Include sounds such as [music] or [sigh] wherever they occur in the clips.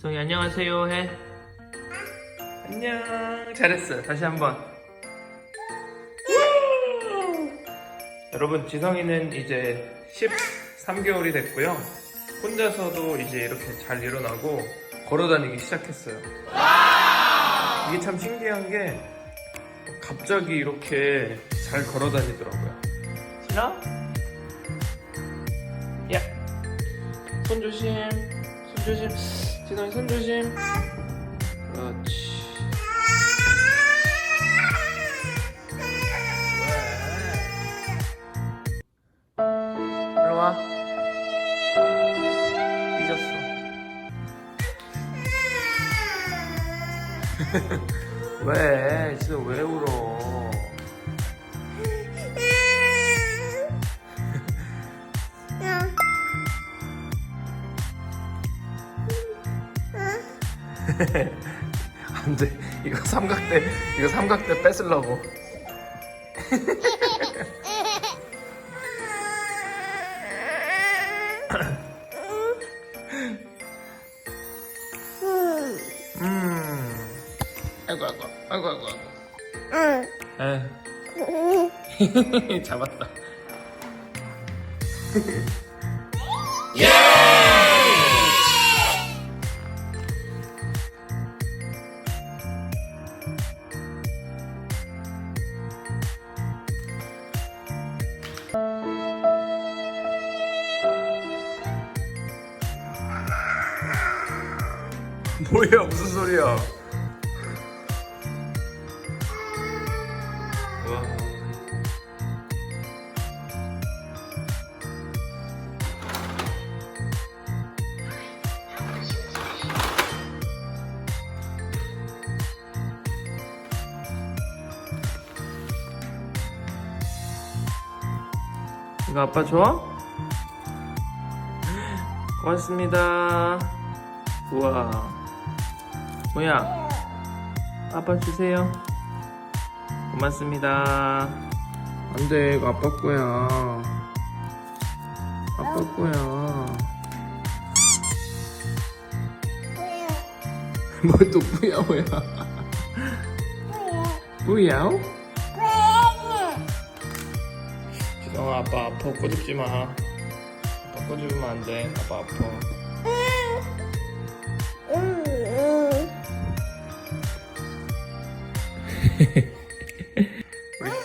지성이 안녕하세요 해. 안녕. 잘했어. 다시 한번. 여러분 지성이는 이제 13개월이 됐고요. 혼자서도 이제 이렇게 잘 일어나고 걸어다니기 시작했어요. 이게 참 신기한 게 갑자기 이렇게 잘 걸어다니더라고요. 싫어? 야, 손 조심, 손 조심, 지성이 손 조심. 그렇지. 일로 와. 삐졌어. [laughs] 왜? 진짜 왜 울어? [laughs] 안 돼. 이거 삼각대, 이거 삼각대 뺏으려고. 음. 아이고, 아이고, 아이고, 아이고, 아이고. 에휴. [laughs] 잡았다. 뭐야, 무슨 소리야? 와. 이거 아빠 줘? 고맙습니다. 우와. 뭐야? 아빠 주세요. 고맙습니다. 안 돼, 이거 아빠 거야. 아빠 거야. 뭐또 뿌야, 뭐야? 뿌야? 지성아, 아빠 아파. 꼬집지 마. 아빠 꼬집으면 안 돼. 아빠 아파.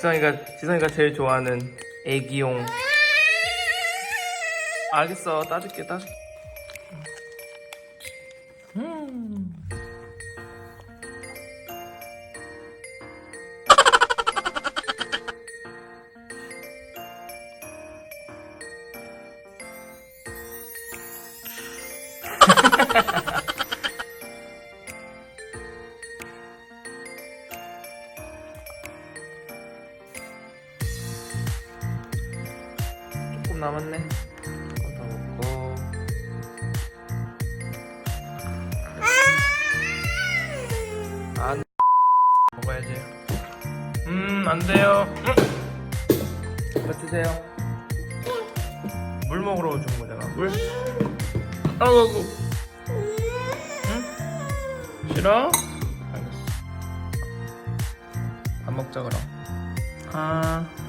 지성이가 지성이가 제일 좋아하는 애기용. 알겠어, 따줄게, 따줄게. 음. 남았네. 조금 더 먹고. 안 먹어야지. 음, 안 돼요. 음. 이거 드세요. 물 먹으러 준 거잖아. 물. 아이고. 응? 싫어? 알겠어. 밥 먹자 그럼. 아. 아,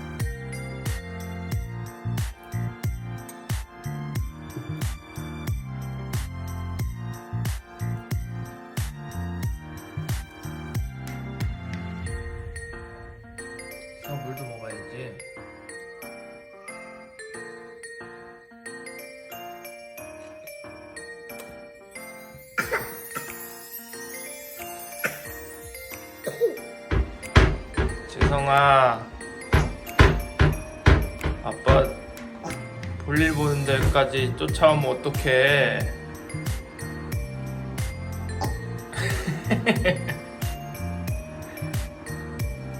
지성아, 아빠 볼일 보는 데까지 쫓아오면 어떡해? [laughs]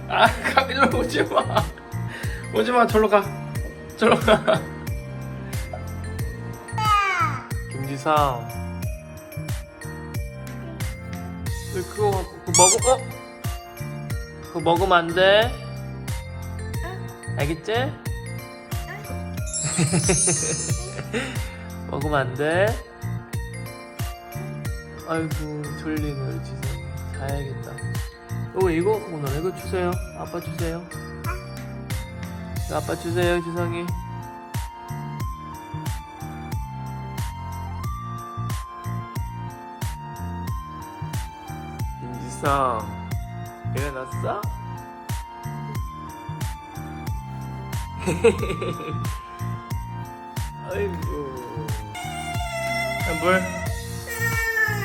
아, 카밀로 오지 마. 오지 마, 절로 가. 절로 가. 김지상. 왜 그거 갖고 먹어? 어? 그거 먹으면 안 돼. 알겠지? [laughs] 먹으면 안 돼. 아이고 졸리네 우리 지성이 자야겠다 어 이거 오늘 이거 주세요 아빠 주세요 아빠 주세요 지성이 김지성 일어났어? [laughs] 아이고 물,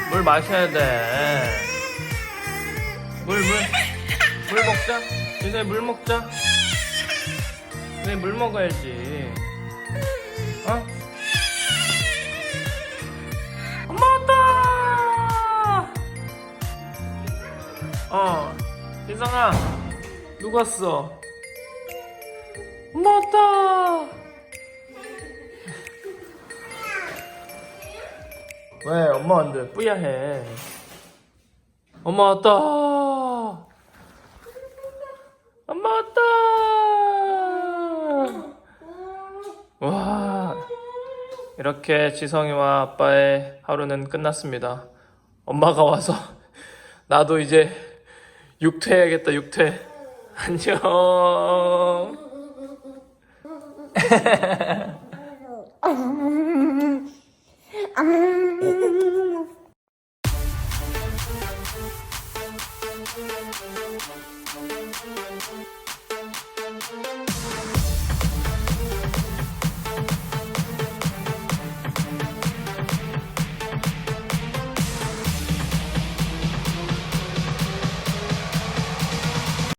물 마셔야 돼. 물, 물, 물 먹자. 이제 물 먹자. 이제 물 먹어야지. 어? 지성아, 누구 왔어? 엄마 왔다! 왜 엄마 안돼 뿌야해 엄마 왔다 엄마 왔다 와 이렇게 지성이와 아빠의 하루는 끝났습니다 엄마가 와서 나도 이제 육퇴해야겠다 육퇴. 안녕 [laughs]